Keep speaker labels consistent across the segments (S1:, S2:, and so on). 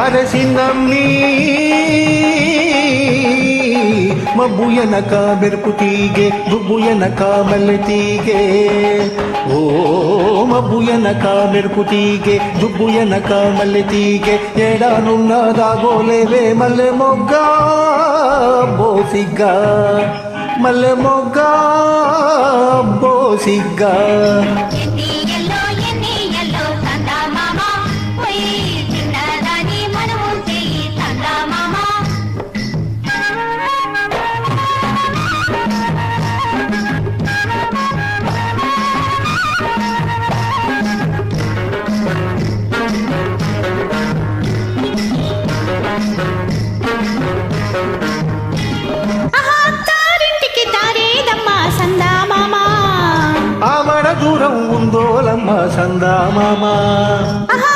S1: అరసినమ్మి ಮಬ್ಬುಯನಕ ಬೆರಪು ತೀಗೆ ಬುಬ್ಬುಯನಕ ಮಲ್ಲತೀಗೆ ಓ మబ్బుయనక మెరుపుతీగే దుబ్బుయనక మల్లెతీగే ఎడానున్నదాగోలేవే మల్లె మొగ్గ బోసిగ్గా మల్లె మొగ్గా.
S2: అబ్బో సిగ్గా.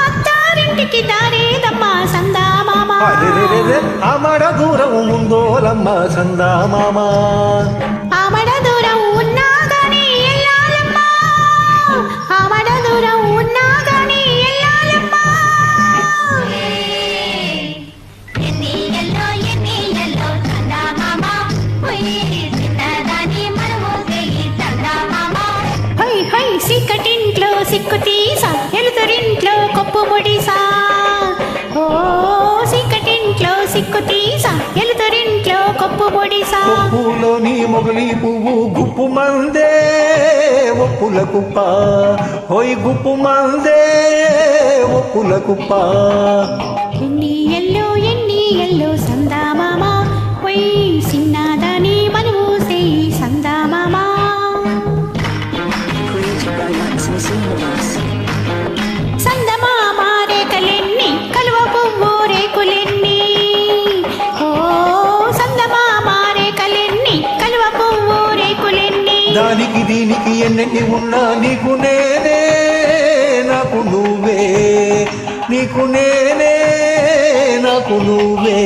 S3: అత్తారింటికి దారేదమ్మా సందామామ.
S1: అరెరెరెరె, ఆమడ దూరం ఉందోలమ్మ సందామామ.
S3: ఆమడ దూరం ఉన్నా గాని ఎల్లాలమ్మా. ఆమడ దూరం ఉన్నా గాని ఎల్లాలమ్మా.
S2: ఎన్ని ఎల్లో ఎన్ని ఎల్లో చందమామ పోయి చిన్నదాని మనము చెయ్యి చందమామ
S3: హై హై సిక్కటింట్లో సిక్కు తీసా ఎలుతురింట్లో కొప్పు ముడిసా ఓ సిక్కటింట్లో సిక్కు తీసా ఎలుతురింట్లో కొప్పు ముడిసా
S1: కొప్పులోని మొగలి పువ్వు గుప్పు మందే ఒప్పుల కుప్ప. హోయ్ గుప్పు మందే ఒప్పుల కుప్ప. దీనికి ఎన్నెన్ని ఉన్నా నీకు నేనే నాకు నువ్వే నీకు నేనే నాకు నువ్వే.